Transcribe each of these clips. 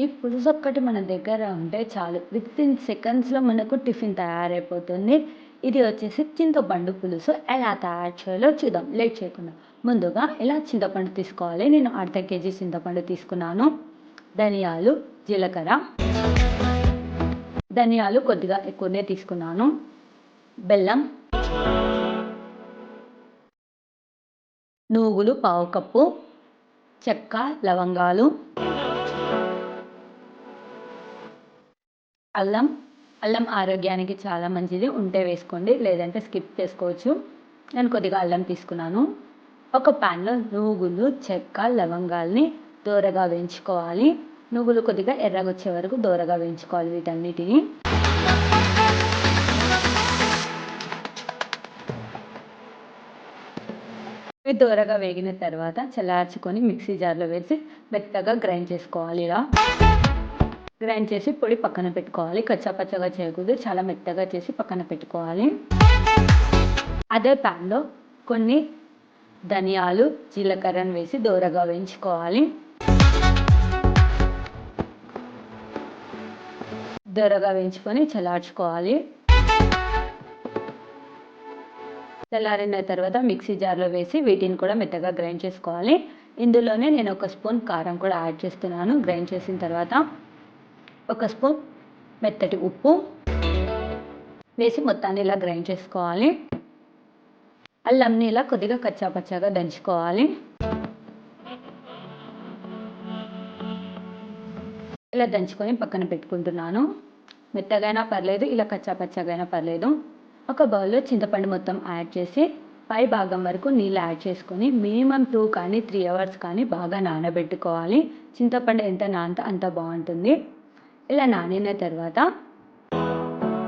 ఈ పులుసు ఒక్కటి మన దగ్గర ఉంటే చాలు. విత్ ఇన్ సెకండ్స్లో మనకు టిఫిన్ తయారైపోతుంది. ఇది వచ్చేసి చింతపండు పులుసు. ఎలా తయారు చేయాలో చూద్దాం. లేట్ చేయకుండా. ముందుగా ఎలా చింతపండు తీసుకోవాలి. నేను అర్ధ కేజీ చింతపండు తీసుకున్నాను. ధనియాలు జీలకర్ర. ధనియాలు కొద్దిగా ఎక్కువనే తీసుకున్నాను. బెల్లం. నువ్వులు పావు కప్పు. చెక్క లవంగాలు. అల్లం అల్లం ఆరోగ్యానికి చాలా మంచిది. ఉంటే వేసుకోండి లేదంటే స్కిప్ చేసుకోవచ్చు. నేను కొద్దిగా అల్లం తీసుకున్నాను. ఒక ప్యాన్లో నువ్వులు చెక్క లవంగాల్ని దోరగా వేయించుకోవాలి. నువ్వులు కొద్దిగా ఎర్రగొచ్చే వరకు దోరగా వేయించుకోవాలి వీటన్నిటిని. ఇవి దోరగా వేగిన తర్వాత చల్లార్చుకొని మిక్సీ జార్లో వేసి మెత్తగా గ్రైండ్ చేసుకోవాలి ఇలా. గ్రైండ్ చేసి పొడి పక్కన పెట్టుకోవాలి. కచ్చాపచ్చగా చేయకూడదు. చాలా మెత్తగా చేసి పక్కన పెట్టుకోవాలి. అదే ప్యాన్లో కొన్ని ధనియాలు జీలకర్రను వేసి దోరగా వేయించుకోవాలి. దోరగా వేయించుకొని చల్లార్చుకోవాలి. చల్లారిన తర్వాత మిక్సీ జార్లో వేసి వీటిని కూడా మెత్తగా గ్రైండ్ చేసుకోవాలి. ఇందులోనే నేను ఒక స్పూన్ కారం కూడా యాడ్ చేస్తున్నాను. గ్రైండ్ చేసిన తర్వాత ఒక స్పూన్ మెత్తటి ఉప్పు వేసి మొత్తాన్ని ఇలా గ్రైండ్ చేసుకోవాలి. అల్లంని ఇలా కొద్దిగా కచ్చాపచ్చాగా దంచుకోవాలి. ఇలా దంచుకొని పక్కన పెట్టుకుంటున్నాను. మెత్తగైనా పర్లేదు ఇలా కచ్చాపచ్చాగైనా పర్లేదు. ఒక బౌల్లో చింతపండు మొత్తం యాడ్ చేసి పై భాగం వరకు నీళ్ళు యాడ్ చేసుకొని మినిమం టూ కానీ త్రీ అవర్స్ కానీ బాగా నానబెట్టుకోవాలి. చింతపండు ఎంత నానితే అంత బాగుంటుంది. ఇలా నానిన తర్వాత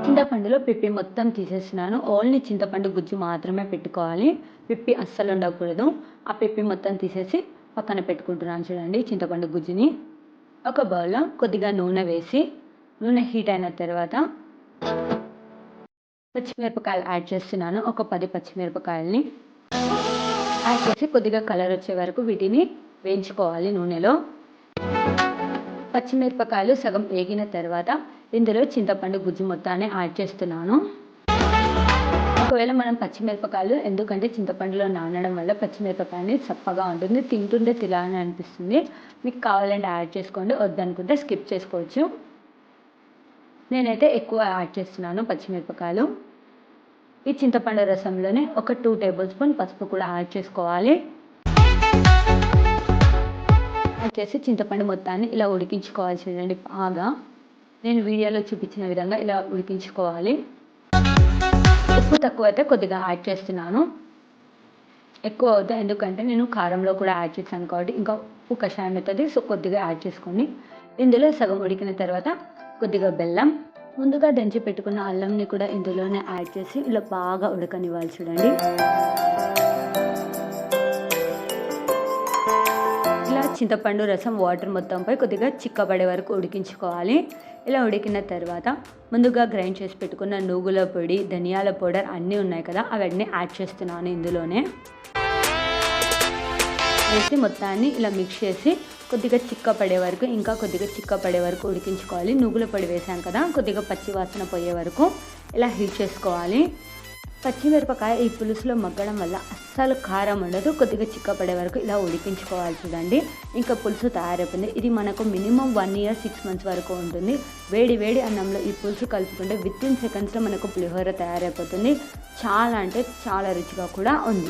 చింతపండులో పిప్పి మొత్తం తీసేసినాను ఓన్లీ చింతపండు గుజ్జు మాత్రమే పెట్టుకోవాలి. పిప్పి అస్సలు ఉండకూడదు. ఆ పిప్పి మొత్తం తీసేసి పక్కన పెట్టుకుంటున్నాను చూడండి చింతపండు గుజ్జుని. ఒక బౌల్లో కొద్దిగా నూనె వేసి నూనె హీట్ అయిన తర్వాత పచ్చిమిరపకాయలు యాడ్ చేస్తున్నాను. ఒక పది పచ్చిమిరపకాయలని యాడ్ చేసి కొద్దిగా కలర్ వచ్చే వరకు వీటిని వేయించుకోవాలి నూనెలో. పచ్చిమిరపకాయలు సగం వేగిన తర్వాత ఇందులో చింతపండు గుజ్జు మొత్తాన్ని యాడ్ చేస్తున్నాను. ఒకవేళ మనం పచ్చిమిరపకాయలు ఎందుకంటే చింతపండులో నానడం వల్ల పచ్చిమిరపకాయని చప్పగా ఉంటుంది తింటుంటే తినాలని అనిపిస్తుంది. మీకు కావాలంటే యాడ్ చేసుకోండి వద్దనుకుంటే స్కిప్ చేసుకోవచ్చు. నేనైతే ఎక్కువ యాడ్ చేస్తున్నాను పచ్చిమిరపకాయలు. ఈ చింతపండు రసంలోనే ఒక టూ టేబుల్ స్పూన్ పసుపు కూడా యాడ్ చేసుకోవాలి. యాడ్ చేసి చింతపండు మొత్తాన్ని ఇలా ఉడికించుకోవాలి చూడండి బాగా. నేను వీడియోలో చూపించిన విధంగా ఇలా ఉడికించుకోవాలి. ఉప్పు తక్కువ అయితే కొద్దిగా యాడ్ చేస్తున్నాను. ఎక్కువ అవుతాయి ఎందుకంటే నేను కారంలో కూడా యాడ్ చేశాను కాబట్టి ఇంకా ఉప్పు కషాయం అవుతుంది సో కొద్దిగా యాడ్ చేసుకోండి. ఇందులో సగం ఉడికిన తర్వాత కొద్దిగా బెల్లం ముందుగా దంచి పెట్టుకున్న అల్లంని కూడా ఇందులోనే యాడ్ చేసి ఇలా బాగా ఉడకనివ్వాలి చూడండి. చింతపండు రసం వాటర్ మొత్తంపై కొద్దిగా చిక్కబడే వరకు ఉడికించుకోవాలి. ఇలా ఉడికిన తర్వాత ముందుగా గ్రైండ్ చేసి పెట్టుకున్న నువ్వుల పొడి ధనియాల పౌడర్ అన్నీ ఉన్నాయి కదా అవన్నీ యాడ్ చేస్తున్నాను ఇందులోనే. వేసి మొత్తాన్ని ఇలా మిక్స్ చేసి కొద్దిగా చిక్క పడే వరకు ఇంకా కొద్దిగా చిక్క పడే వరకు ఉడికించుకోవాలి. నువ్వుల పొడి వేసాం కదా కొద్దిగా పచ్చి వాసన పోయే వరకు ఇలా హీట్ చేసుకోవాలి. పచ్చిమిరపకాయ ఈ పులుసులో మగ్గడం వల్ల అస్సలు కారం ఉండదు. కొద్దిగా చిక్క పడే వరకు ఇలా ఉడికించుకోవాలి చూడండి. ఇంకా పులుసు తయారైపోయింది. ఇది మనకు minimum one year six months వరకు ఉంటుంది. వేడి వేడి అన్నంలో ఈ పులుసు కలుపుకుంటే విత్ ఇన్ సెకండ్స్లో మనకు పులిహోర తయారైపోతుంది. చాలా అంటే చాలా రుచిగా కూడా ఉంది.